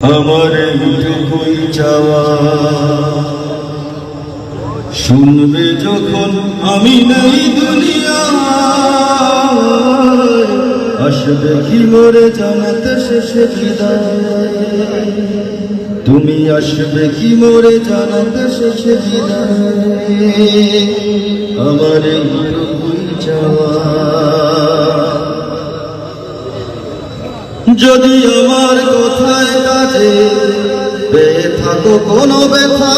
আমার এইটুকুই চাওয়া। শুনবে যখন আমি নেই দুনিয়া আসবে কি মরে জানাতে শেষে তুমি আসবে কি মরে জানাতে শেষে আমার চাওয়া। যদি আমার কোথায় কাজে পেয়ে থাকো কোনো ব্যথা,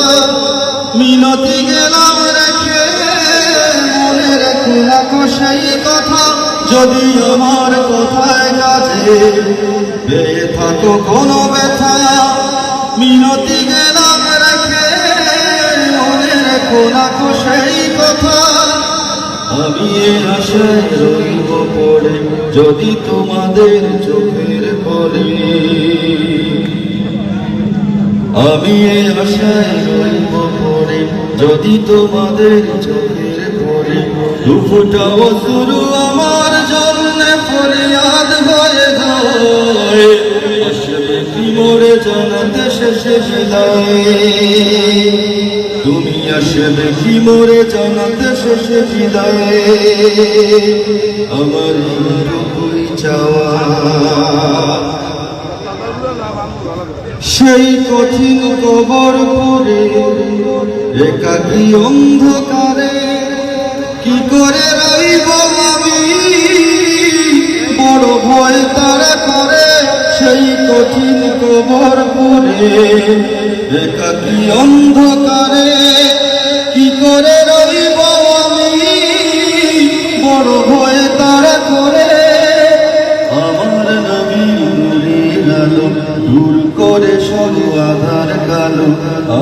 মিনতি গেলাম রেখে মনে রেখো রাখো সেই কথা, যদি আমার কোথায় কাজে পেয়ে থাকো কোনো ব্যথা, মিনতি গেলাম রেখে মনে রেখো রাখো সেই কথা। আমি এ আশায় রইব পড়ে, যদি তোমাদের চোখের পরে আমি এ আশায় রইব পড়ে, যদি তোমাদের চোখের পরে দুফুটা শুরু আমার জন্য ফরিয়াদ হয়ে যায় আসবে জানাতে শেষে বিদায় তুমি আসবে কি মোরে জানাতে শেষে বিদায়। আমার এইটুকুই চাওয়া। সেই কঠিন কবর পরে একাকি অন্ধকারে কি করে রইব আমি? বড় ভয় তারা করে সেই কঠিন কবর পরে একাকি অন্ধকারে? কি করে রইব আমি? বড় ভয় তারা করে। আমার নবী নূরের আলো দূর করে সব আধার কালো।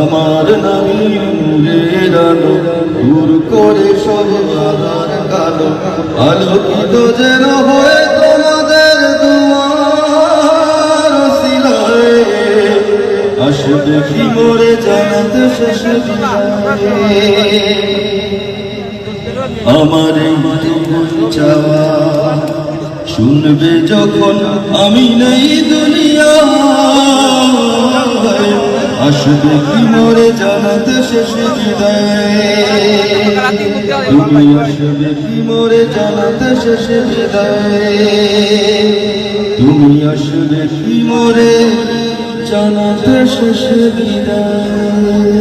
আমার নবী নূরের আলো দূর করে সব আধার কালো। আলোকিত যেন হয়ে আমার চাওয়া শুনবে যখন আমি নেই দুনিয়া। আসবে কি মরে জানাতে শেষে তুমি আসবে কি মরে জানাতে শেষে বিদায় তুমি আসবে কি মরে জানাতে শেষে বিদায়।